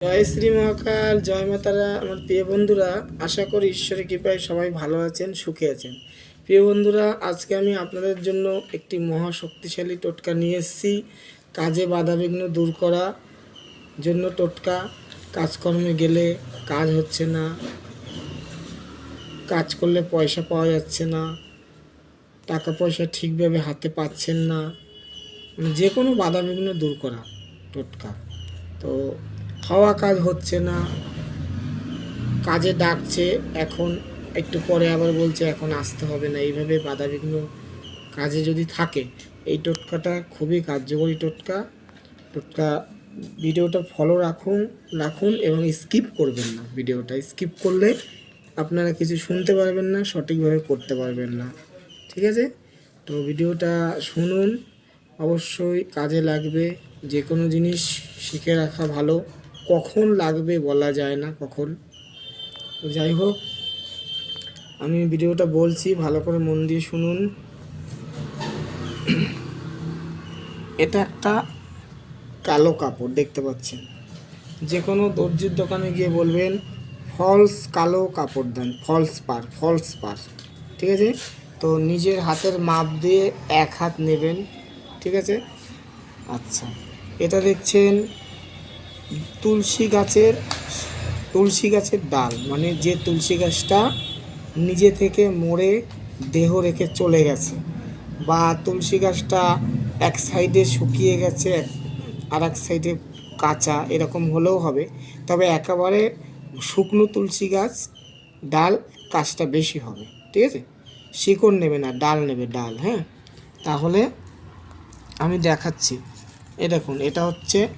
জয় শ্রী মহাকাল, জয় মাতারা। আমার প্রিয় বন্ধুরা, আশা করি ঈশ্বরের কৃপায় সবাই ভালো আছেন, সুখে আছেন। প্রিয় বন্ধুরা, আজকে আমি আপনাদের জন্য একটি মহা শক্তিশালী টোটকা নিয়ে এসেছি। কাজে বাধাবিঘ্ন দূর করা জন্য টোটকা। কাজকর্মে গেলে কাজ হচ্ছে না। কাজ করলে পয়সা পাওয়া যাচ্ছে না। টাকা পয়সা ঠিকভাবে হাতে পাচ্ছেন না। মানে যে কোনো বাধাবিঘ্ন দূর করা টোটকা। তো হওয়া কাজ হচ্ছে না। কাজে ডাকছে, এখন একটু পরে আবার বলছে, এখন আসতে হবে না। এইভাবে বাধাবিঘ্ন কাজে যদি থাকে, এই টোটকাটা খুবই কার্যকরী টোটকা। টোটকা ভিডিওটা ফলো রাখুন রাখুন এবং স্কিপ করবেন না ভিডিওটা। স্কিপ করলে আপনারা কিছু শুনতে পারবেন না, সঠিকভাবে করতে পারবেন না। ঠিক আছে? তো ভিডিওটা শুনুন। অবশ্যই কাজে লাগবে যে কোনো জিনিস শিখে রাখা ভালো। কখন লাগবে বলা যায় না, কখন? যাই হোক, আমি ভিডিওটা বলছি, ভালো করে মন দিয়ে শুনুন। এটা একটা কালো কাপড়, দেখতে পাচ্ছেন। যে কোনো দর্জির দোকানে গিয়ে বলবেন, ফলস কালো কাপড় দেন, ফলস পার ফলস পার। ঠিক আছে? তো নিজের হাতের মাপ দিয়ে এক হাত নেবেন, ঠিক আছে? আচ্ছা। এটা দেখছেন তুলসী গাছের তুলসী গাছের ডাল মানে যে তুলসী গাছটা নিজে থেকে মরে দেহ রেখে চলে গেছে বা তুলসী গাছটা এক সাইডে শুকিয়ে গেছে আর এক সাইডে কাঁচা, এরকম হলেও হবে। তবে একেবারে শুকনো তুলসী গাছ, ডাল কাজটা বেশি হবে, ঠিক আছে? শিকড় নেবে না, ডাল নেবে, ডাল হ্যাঁ? তাহলে আমি দেখাচ্ছি। এ দেখুন, এটা হচ্ছে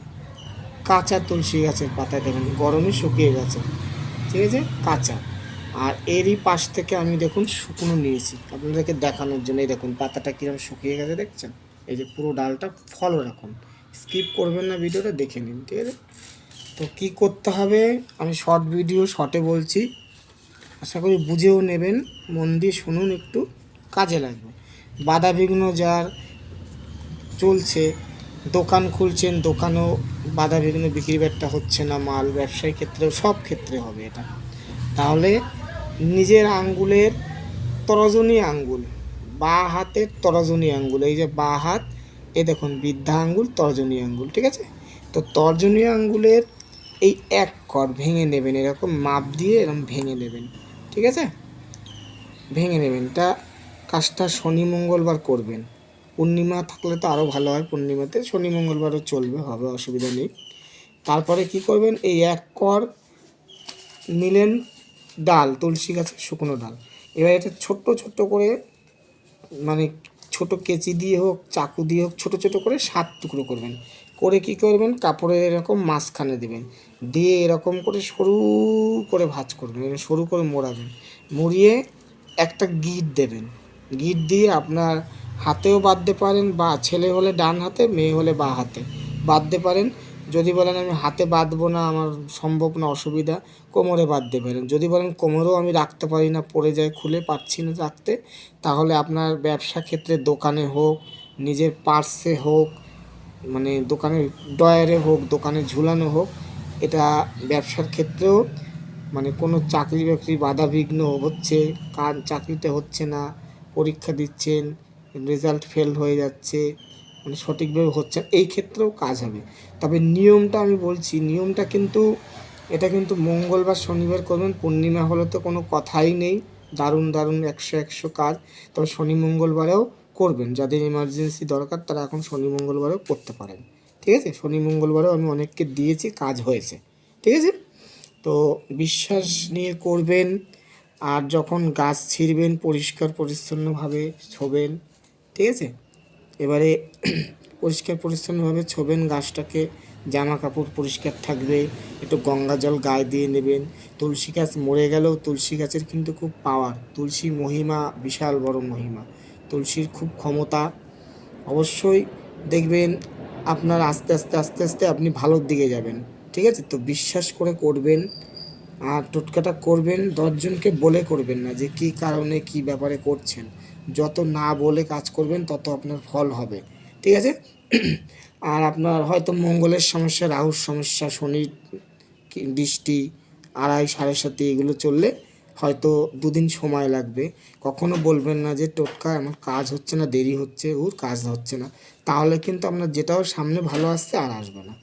কাঁচা তুলসী গাছের পাতায় দেখুন, গরমে শুকিয়ে গেছে। ঠিক আছে? কাঁচা। আর এরই পাশ থেকে আমি দেখুন শুকনো নিয়েছি। আপনাদেরকে দেখানোর জন্য এই দেখুন, পাতাটা কীরকম শুকিয়ে গেছে, দেখছেন? এই যে পুরো ডালটা ফলো রাখুন। স্কিপ করবেন না ভিডিওটা, দেখে নিন, ঠিক আছে? তো কী করতে হবে? আমি শর্ট ভিডিও, শর্টে বলছি। আশা করি বুঝেও নেবেন, মন দিয়ে শুনুন, একটু কাজে লাগবে। বাধা বিঘ্ন যার চলছে দোকান খুলছেন, দোকানেও বাধা বিঘ্ন বিক্রি বাট্টা হচ্ছে না, মাল ব্যবসায়ী ক্ষেত্রেও সব ক্ষেত্রে হবে এটা। তাহলে নিজের আঙ্গুলের তরজনী আঙ্গুল, বা হাতের তরজনী আঙ্গুল, এই যে বা হাত, এ দেখুন বৃদ্ধা আঙ্গুল, তর্জনী আঙ্গুল, ঠিক আছে? তো তর্জনী আঙ্গুলের এই এক কর ভেঙে নেবেন, এরকম মাপ দিয়ে এরকম ভেঙে নেবেন, ঠিক আছে? ভেঙে নেবেন তা কাজটা শনি মঙ্গলবার করবেন। পূর্ণিমা থাকলে তো আরও ভালো হয় পূর্ণিমাতে। শনি, মঙ্গলবারও চলবে, হবে, অসুবিধা নেই। তারপরে কি করবেন? এই এক কর নিলেন ডাল, তুলসী গাছের শুকনো ডাল। এবার এটা ছোট্ট ছোট্ট করে মানে ছোট কেচি দিয়ে হোক, চাকু দিয়ে হোক, ছোট ছোট করে সাত টুকরো করবেন। করে কি করবেন? কাপড়ে এরকম মাঝখানে দেবেন। দিয়ে এরকম করে সরু করে ভাঁজ করবেন এরকম সরু করে মোড়াবেন। মুড়িয়ে একটা গিট দেবেন। গিট দিয়ে আপনার হাতেও বাঁধতে পারেন বা ছেলে হলে ডান হাতে, মেয়ে হলে বা হাতে। বাঁধতে পারেন। যদি বলেন আমি হাতে বাঁধবো না, আমার সম্ভব না, অসুবিধা, কোমরে বাঁধতে পারেন। যদি বলেন কোমরেও আমি রাখতে পারি না, পড়ে যায়, খুলে পাচ্ছি না রাখতে, তাহলে আপনার ব্যবসা ক্ষেত্রে দোকানে হোক, নিজের পার্সে হোক মানে দোকানের ডয়ারে হোক, দোকানে ঝুলানো হোক, এটা ব্যবসার ক্ষেত্রেও মানে কোনো চাকরি বাকরি বাধা বিঘ্ন হচ্ছে কাজ চাকরিতে হচ্ছে না, পরীক্ষা দিচ্ছেন রেজাল্ট ফেল হয়ে যাচ্ছে মানে সঠিকভাবে হচ্ছে এই ক্ষেত্রেও কাজ হবে। তবে নিয়মটা আমি বলছি, নিয়মটা কিন্তু, এটা কিন্তু মঙ্গলবার শনিবার করবেন, পূর্ণিমা হলে তো কোনো কথাই নেই, দারুণ দারুণ একশো একশো কাজ, তবে শনি মঙ্গলবারেও করবেন, যাদের এমার্জেন্সি দরকার তারা এখন শনি মঙ্গলবারেও করতে পারেন, ঠিক আছে? শনি মঙ্গলবারেও আমি অনেককে দিয়েছি, কাজ হয়েছে, ঠিক আছে? তো বিশ্বাস নিয়ে করবেন, আর যখন গাছ ছিঁড়বেন, পরিষ্কার পরিচ্ছন্নভাবে ছোবেন ঠিক আছে? এবারে পরিষ্কার পরিচ্ছন্নভাবে ছোবেন গাছটাকে জামা কাপড় পরিষ্কার থাকবে, একটু গঙ্গা জল গায়ে দিয়ে নেবেন। তুলসী গাছ মরে গেলেও তুলসী গাছের কিন্তু খুব পাওয়ার তুলসী মহিমা, বিশাল বড় মহিমা। তুলসীর খুব ক্ষমতা। অবশ্যই দেখবেন আপনার আস্তে আস্তে আস্তে আস্তে আপনি ভালোর দিকে যাবেন। ঠিক আছে? তো বিশ্বাস করে করবেন, আর টোটকাটা করবেন, দশজনকে বলে করবেন না যে কী কারণে, কী ব্যাপারে করছেন। যত না বলে কাজ করবেন, তত আপনার ফল হবে। ঠিক আছে? আর আপনার হয়তো মঙ্গলের সমস্যা, রাহুর সমস্যা, শনির বৃষ্টি, আড়াই, সাড়ে সাথে এগুলো চললে হয়তো দুদিন সময় লাগবে। কখনো বলবেন না যে, টোটকা, আমার কাজ হচ্ছে না, দেরি হচ্ছে, ওর কাজ হচ্ছে না। তাহলে কিন্তু আপনার যেটাও সামনে ভালো আসছে আর আসবে না।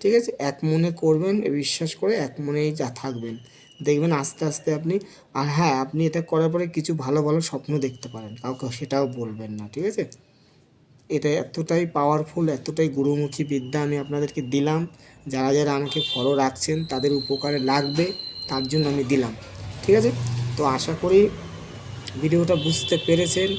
ঠিক আছে? এক মনে করবেন, বিশ্বাস করে এক মনেই যা থাকবেন। দেখবেন আস্তে আস্তে আপনি, আর হ্যাঁ আপনি এটা করার পরে কিছু ভালো ভালো স্বপ্ন দেখতে পারেন, কাউকে সেটাও বলবেন না, ঠিক আছে? এটা এতটাই পাওয়ারফুল এতটাই গুরুমুখী বিদ্যা আমি আপনাদেরকে দিলাম। যারা যারা আমাকে ফলো রাখছেন, তাদের উপকারে লাগবে, তার জন্য আমি দিলাম, ঠিক আছে? তো আশা করি ভিডিওটা বুঝতে পেরেছেন।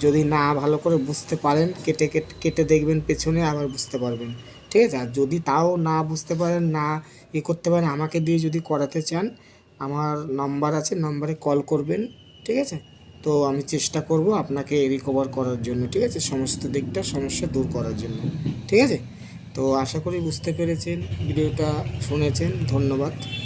যদি না, ভালো করে বুঝতে পারেন, কেটে কেটে কেটে দেখবেন পেছনে, আবার বুঝতে পারবেন, ঠিক আছে? আর যদি তাও না বুঝতে পারেন, না ই করতে পারেন, আমাকে দিয়ে যদি করাতে চান আমার নাম্বার আছে, নাম্বারে কল করবেন, ঠিক আছে? তো আমি চেষ্টা করব আপনাকে রিকভার করার জন্য, ঠিক আছে? সমস্ত দিকটা, সমস্যা দূর করার জন্য, ঠিক আছে? তো আশা করি বুঝতে পেরেছেন, ভিডিওটা শুনেছেন, ধন্যবাদ।